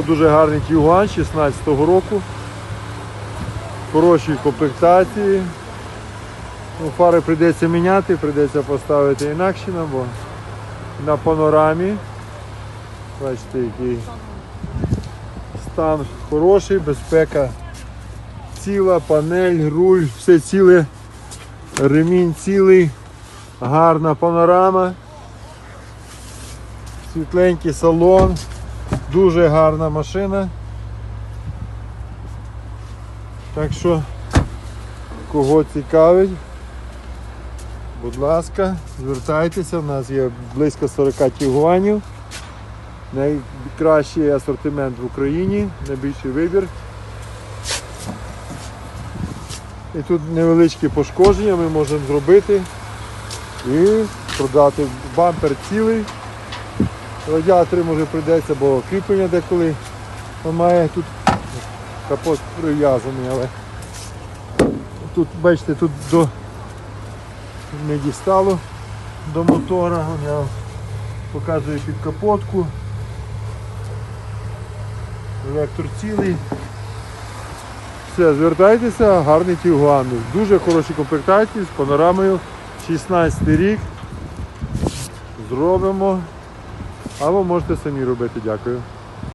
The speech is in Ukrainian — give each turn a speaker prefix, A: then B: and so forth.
A: Дуже гарний Тігуан 16-го року. Хороші комплектації. Ну, фари прийдеться міняти, прийдеться поставити інакше, бо на панорамі. Бачите, який стан хороший, безпека ціла, панель, руль, все ціле, ремінь цілий, гарна панорама, світленький салон, дуже гарна машина. Так що, кого цікавить, будь ласка, звертайтеся, у нас є близько 40 тігуанів. Найкращий асортимент в Україні, найбільший вибір. І тут невеличкі пошкодження ми можемо зробити і продати бампер цілий. Радіатори може прийдеться, бо кріплення деколи має тут капот прив'язаний, але тут, бачите, тут до не дістало до мотора. Я показую під капотку. Електор цілий. Все, звертайтеся, гарний Тігуан. Дуже хороші комплектації з панорамою. 16 рік. Зробимо. Або можете самі робити. Дякую.